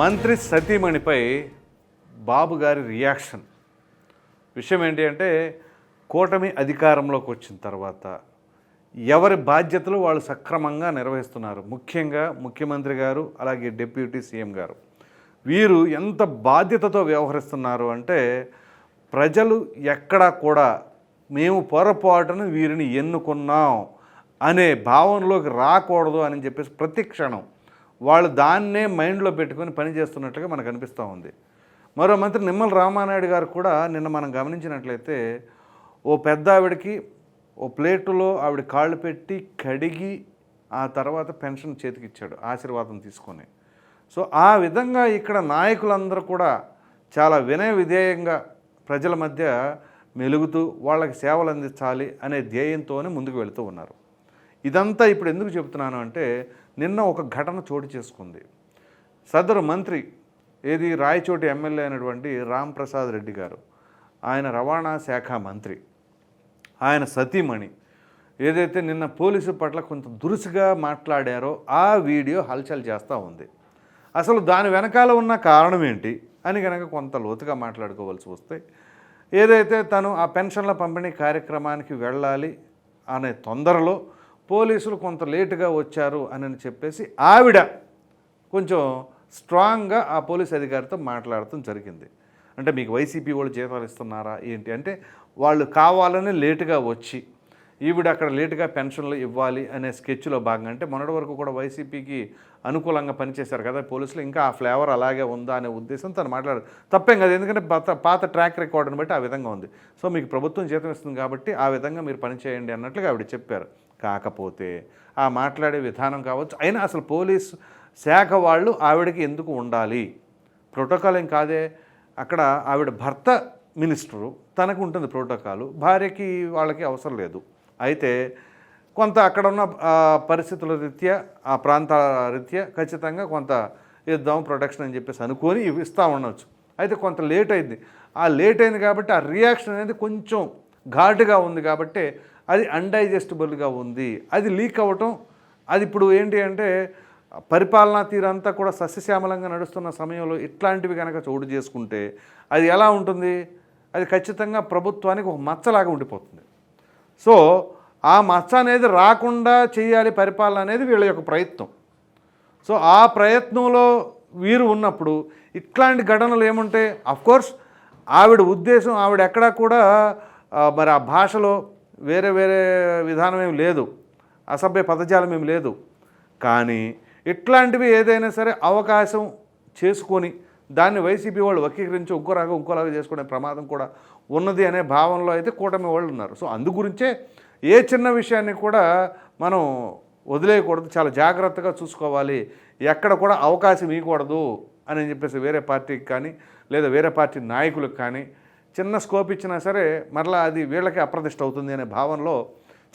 మంత్రి సతీమణిపై బాబు గారి రియాక్షన్ విషయం ఏంటి అంటే కూటమి అధికారంలోకి వచ్చిన తర్వాత ఎవరి బాధ్యతలు వాళ్ళు సక్రమంగా నిర్వహిస్తున్నారు. ముఖ్యంగా ముఖ్యమంత్రి గారు అలాగే డిప్యూటీ సీఎం గారు. వీరు ఎంత బాధ్యతతో వ్యవహరిస్తున్నారు అంటే ప్రజలు ఎక్కడా కూడా మేము పొరపాటును వీరిని ఎన్నుకున్నాం అనే భావనలోకి రాకూడదు అని చెప్పేసి ప్రతి క్షణం వాళ్ళు దాన్నే మైండ్లో పెట్టుకొని పనిచేస్తున్నట్లుగా మనకు అనిపిస్తూ ఉంది. మరో మంత్రి నిమ్మల రామానాయుడు గారు కూడా నిన్న మనం గమనించినట్లయితే ఓ పెద్ద ఆవిడకి ఓ ప్లేటులో ఆవిడ కాళ్ళు పెట్టి కడిగి ఆ తర్వాత పెన్షన్ చేతికిచ్చాడు ఆశీర్వాదం తీసుకొని. సో ఆ విధంగా ఇక్కడ నాయకులందరూ కూడా చాలా వినయ విధేయంగా ప్రజల మధ్య మెలుగుతూ వాళ్ళకి సేవలు అందించాలి అనే ధ్యేయంతోనే ముందుకు వెళుతూ ఉన్నారు. ఇదంతా ఇప్పుడు ఎందుకు చెబుతున్నాను అంటే నిన్న ఒక ఘటన చోటు చేసుకుంది. సదరు మంత్రి ఏది రాయచోటి ఎమ్మెల్యే అయినటువంటి రామ్ ప్రసాద్ రెడ్డి గారు ఆయన రవాణా శాఖ మంత్రి ఆయన సతీమణి ఏదైతే నిన్న పోలీసు పట్ల కొంత దురుసుగా మాట్లాడారో ఆ వీడియో హల్చల్ చేస్తూ ఉంది. అసలు దాని వెనకాల ఉన్న కారణం ఏంటి అని కనుక కొంత లోతుగా మాట్లాడుకోవాల్సి వస్తే ఏదైతే తను ఆ పెన్షన్ల పంపిణీ కార్యక్రమానికి వెళ్ళాలి అనే తొందరలో పోలీసులు కొంత లేటుగా వచ్చారు అని చెప్పేసి ఆవిడ కొంచెం స్ట్రాంగ్గా ఆ పోలీస్ అధికారితో మాట్లాడటం జరిగింది. అంటే మీకు వైసీపీ వాళ్ళు జీతాలు ఇస్తున్నారా ఏంటి? అంటే వాళ్ళు కావాలని లేటుగా వచ్చి ఈవిడ అక్కడ లేటుగా పెన్షన్లు ఇవ్వాలి అనే స్కెచ్లో భాగంగా అంటే మొన్నటి వరకు కూడా వైసీపీకి అనుకూలంగా పనిచేశారు కదా పోలీసులు ఇంకా ఆ ఫ్లేవర్ అలాగే ఉందా అనే ఉద్దేశం తను మాట్లాడారు. తప్పేం కదా ఎందుకంటే పాత పాత ట్రాక్ రికార్డుని బట్టి ఆ విధంగా ఉంది. సో మీకు ప్రభుత్వం జీతం ఇస్తుంది కాబట్టి ఆ విధంగా మీరు పనిచేయండి అన్నట్లుగా ఆవిడ చెప్పారు. కాకపోతే ఆ మాట్లాడే విధానం కావచ్చు. అయినా అసలు పోలీస్ శాఖ వాళ్ళు ఆవిడకి ఎందుకు ఉండాలి? ప్రోటోకాల్ ఏం కాదే? అక్కడ ఆవిడ భర్త మినిస్టరు తనకు ఉంటుంది ప్రోటోకాలు భార్యకి వాళ్ళకి అవసరం లేదు. అయితే కొంత అక్కడ ఉన్న పరిస్థితుల రీత్యా ఆ ప్రాంతాల రీత్యా ఖచ్చితంగా కొంత ఇద్దాం ప్రొటెక్షన్ అని చెప్పేసి అనుకొని ఇస్తూ ఉండొచ్చు. అయితే కొంత లేట్ అయింది. ఆ లేట్ అయింది కాబట్టి ఆ రియాక్షన్ అనేది కొంచెం ఘాటుగా ఉంది కాబట్టి అది అన్డైజెస్టబుల్గా ఉంది. అది లీక్ అవ్వటం అది ఇప్పుడు ఏంటి అంటే పరిపాలనా తీరంతా కూడా సస్యశ్యామలంగా నడుస్తున్న సమయంలో ఇట్లాంటివి కనుక చోటు చేసుకుంటే అది ఎలా ఉంటుంది? అది ఖచ్చితంగా ప్రభుత్వానికి ఒక మచ్చలాగా ఉండిపోతుంది. సో ఆ మచ్చ అనేది రాకుండా చేయాలి పరిపాలన అనేది వీళ్ళ యొక్క ప్రయత్నం. సో ఆ ప్రయత్నంలో వీరు ఉన్నప్పుడు ఇట్లాంటి ఘటనలు ఏముంటే కోర్స్ ఆవిడ ఉద్దేశం ఆవిడ ఎక్కడా కూడా మరి ఆ భాషలో వేరే వేరే విధానం ఏమి లేదు. అసభ్య పదజాలం ఏమి లేదు. కానీ ఇట్లాంటివి ఏదైనా సరే అవకాశం చేసుకొని దాన్ని వైసీపీ వాళ్ళు వక్రీకరించి ఇంకోలాగా ఇంకోలాగా చేసుకునే ప్రమాదం కూడా ఉన్నది అనే భావనలో అయితే కూటమి వాళ్ళు ఉన్నారు. సో అందు గురించే ఏ చిన్న విషయాన్ని కూడా మనం వదిలేయకూడదు. చాలా జాగ్రత్తగా చూసుకోవాలి. ఎక్కడ కూడా అవకాశం ఇవ్వకూడదు అని చెప్పేసి వేరే పార్టీకి కానీ లేదా వేరే పార్టీ నాయకులకు కానీ చిన్న స్కోప్ ఇచ్చినా సరే మరలా అది వీళ్ళకి అప్రదిష్ట అవుతుంది అనే భావనలో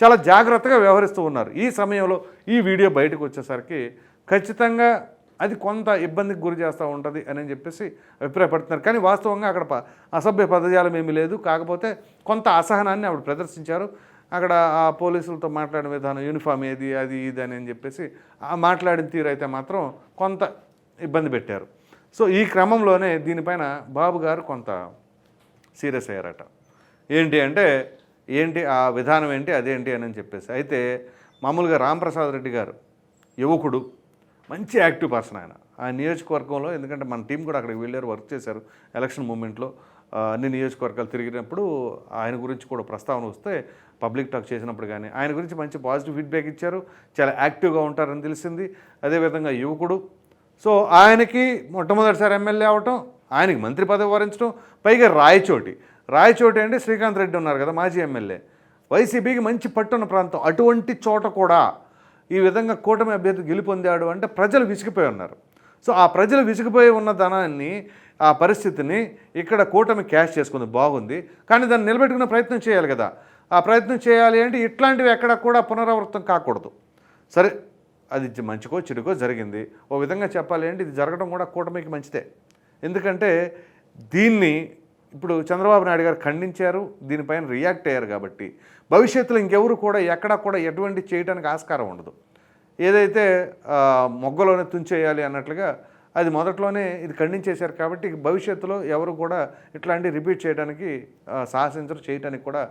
చాలా జాగ్రత్తగా వ్యవహరిస్తూ ఉన్నారు. ఈ సమయంలో ఈ వీడియో బయటకు వచ్చేసరికి ఖచ్చితంగా అది కొంత ఇబ్బందికి గురి చేస్తూ ఉంటుంది అని చెప్పేసి అభిప్రాయపడుతున్నారు. కానీ వాస్తవంగా అక్కడ ప- అసభ్య పదజాలం ఏమీ లేదు. కాకపోతే కొంత అసహనాన్ని ఆవిడ ప్రదర్శించారు. అక్కడ ఆ పోలీసులతో మాట్లాడిన విధానం యూనిఫామ్ ఏది అది ఇది అని అని చెప్పేసి ఆ మాట్లాడిన తీరు అయితే మాత్రం కొంత ఇబ్బంది పెట్టారు. సో ఈ క్రమంలోనే దీనిపైన బాబు గారు కొంత సీరియస్ అయ్యారట. ఏంటి అంటే ఏంటి ఆ విధానం ఏంటి అదేంటి అని చెప్పేసి. అయితే మామూలుగా రాంప్రసాద్ రెడ్డి గారు యువకుడు మంచి యాక్టివ్ పర్సన్ ఆయన. ఆ నియోజకవర్గంలో ఎందుకంటే మన టీం కూడా అక్కడికి వెళ్ళారు వర్క్ చేశారు ఎలక్షన్ మూమెంట్లో. అన్ని నియోజకవర్గాలు తిరిగినప్పుడు ఆయన గురించి కూడా ప్రస్తావన వస్తే పబ్లిక్ టాక్ చేసినప్పుడు కానీ ఆయన గురించి మంచి పాజిటివ్ ఫీడ్బ్యాక్ ఇచ్చారు. చాలా యాక్టివ్గా ఉంటారని తెలిసింది. అదేవిధంగా యువకుడు. సో ఆయనకి మొట్టమొదటిసారి ఎమ్మెల్యే అవటం ఆయనకి మంత్రి పదవి వరించడం పైగా రాయచోటి. రాయచోటి అంటే శ్రీకాంత్ రెడ్డి ఉన్నారు కదా మాజీ ఎమ్మెల్యే. వైసీపీకి మంచి పట్టున్న ప్రాంతం అటువంటి చోట కూడా ఈ విధంగా కూటమి అభ్యర్థి గెలుపొందాడు అంటే ప్రజలు విసిగిపోయి ఉన్నారు. సో ఆ ప్రజలు విసిగిపోయి ఉన్న ధనాన్ని ఆ పరిస్థితిని ఇక్కడ కూటమి క్యాష్ చేసుకుంది బాగుంది. కానీ దాన్ని నిలబెట్టుకునే ప్రయత్నం చేయాలి కదా. ఆ ప్రయత్నం చేయాలి అంటే ఇట్లాంటివి ఎక్కడ కూడా పునరావృతం కాకూడదు. సరే అది మంచికో చెడుకో జరిగింది. ఓ విధంగా చెప్పాలి అంటే ఇది జరగడం కూడా కూటమికి మంచిదే. ఎందుకంటే దీన్ని ఇప్పుడు చంద్రబాబు నాయుడు గారు ఖండించారు దీనిపైన రియాక్ట్ అయ్యారు కాబట్టి. భవిష్యత్తులో ఇంకెవరు కూడా ఎక్కడా కూడా ఎటువంటి చేయడానికి ఆస్కారం ఉండదు. ఏదైతే మొగ్గలోనే తుంచేయాలి అన్నట్లుగా అది మొదట్లోనే ఇది ఖండించేశారు కాబట్టి భవిష్యత్తులో ఎవరు కూడా ఇట్లాంటి రిపీట్ చేయడానికి సాహసించరు చేయడానికి కూడా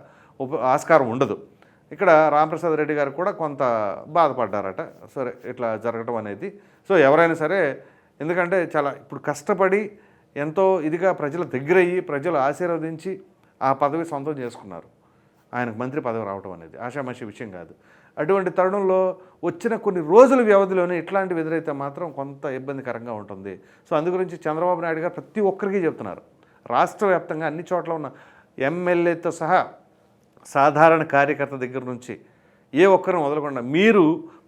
ఉప ఆస్కారం ఉండదు. ఇక్కడ రామప్రసాద్ రెడ్డి గారు కూడా కొంత బాధపడ్డారట. సరే ఇట్లా జరగడం అనేది. సో ఎవరైనా సరే ఎందుకంటే చాలా ఇప్పుడు కష్టపడి ఎంతో ఇదిగా ప్రజల దగ్గరయ్యి ప్రజలు ఆశీర్వదించి ఆ పదవి సొంతం చేసుకున్నారు. ఆయనకు మంత్రి పదవి రావడం అనేది ఆషామాషి విషయం కాదు. అటువంటి తరుణంలో వచ్చిన కొన్ని రోజుల వ్యవధిలోనే ఇట్లాంటివి ఎదురైతే మాత్రం కొంత ఇబ్బందికరంగా ఉంటుంది. సో అందు గురించి చంద్రబాబు నాయుడు గారు ప్రతి ఒక్కరికి చెప్తున్నారు. రాష్ట్ర వ్యాప్తంగా అన్ని చోట్ల ఉన్న ఎమ్మెల్యేతో సహా సాధారణ కార్యకర్త దగ్గర నుంచి ఏ ఒక్కరిని వదలకుండా మీరు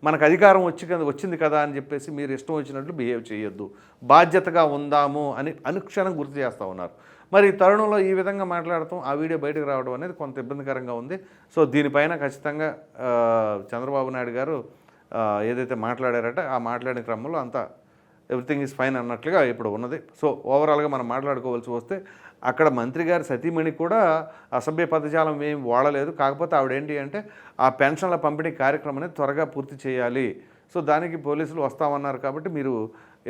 మనకు అధికారం వచ్చి కదా వచ్చింది కదా అని చెప్పేసి మీరు ఇష్టం వచ్చినట్లు బిహేవ్ చేయొద్దు. బాధ్యతగా ఉందాము అని అనుక్షణం గుర్తు చేస్తూ ఉన్నారు. మరి ఈ తరుణంలో ఈ విధంగా మాట్లాడటం ఆ వీడియో బయటకు రావడం అనేది కొంత ఇబ్బందికరంగా ఉంది. సో దీనిపైన ఖచ్చితంగా చంద్రబాబు నాయుడు గారు ఏదైతే మాట్లాడారట ఆ మాట్లాడిన క్రమంలో అంతా ఎవ్రీథింగ్ ఈజ్ ఫైన్ అన్నట్లుగా ఇప్పుడు ఉన్నది. సో ఓవరాల్గా మనం మాట్లాడుకోవాల్సి వస్తే అక్కడ మంత్రి గారి సతీమణి కూడా అసభ్య పదజాలం ఏం వాడలేదు. కాకపోతే ఆవిడ ఏంటి అంటే ఆ పెన్షన్ల పంపిణీ కార్యక్రమం అనేది త్వరగా పూర్తి చేయాలి. సో దానికి పోలీసులు వస్తామన్నారు కాబట్టి మీరు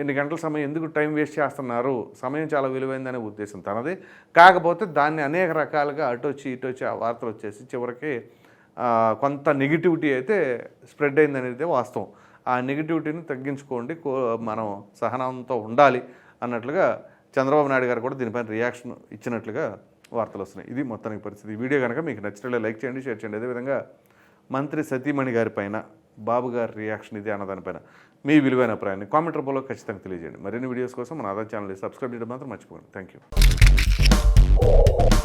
ఎన్ని గంటల సమయం ఎందుకు టైం వేస్ట్ చేస్తున్నారు? సమయం చాలా విలువైందనే ఉద్దేశం తనది. కాకపోతే దాన్ని అనేక రకాలుగా అటు వచ్చి ఇటు వచ్చి ఆ వార్తలు వచ్చేసి చివరికి కొంత నెగిటివిటీ అయితే స్ప్రెడ్ అయిందనేది వాస్తవం. ఆ నెగిటివిటీని తగ్గించుకోండి కో- మనం సహనంతో ఉండాలి అన్నట్లుగా చంద్రబాబు నాయుడు గారు కూడా దీనిపైన రియాక్షన్ ఇచ్చినట్లుగా వార్తలు వస్తున్నాయి. ఇది మొత్తానికి పరిస్థితి. ఈ వీడియో కనుక మీకు నచ్చినట్లే లైక్ చేయండి షేర్ చేయండి. అదేవిధంగా మంత్రి సతీమణి గారి పైన బాబు గారి రియాక్షన్ ఇది అన్నదానిపైన మీ విలువైన అభిప్రాయాన్ని కామెంట్ రూపంలో ఖచ్చితంగా తెలియజేయండి. మరిన్ని వీడియోస్ కోసం మన ఆధార్ ఛానల్ని సబ్స్క్రైబ్ చేయడం మాత్రం మర్చిపోకండి. Thank you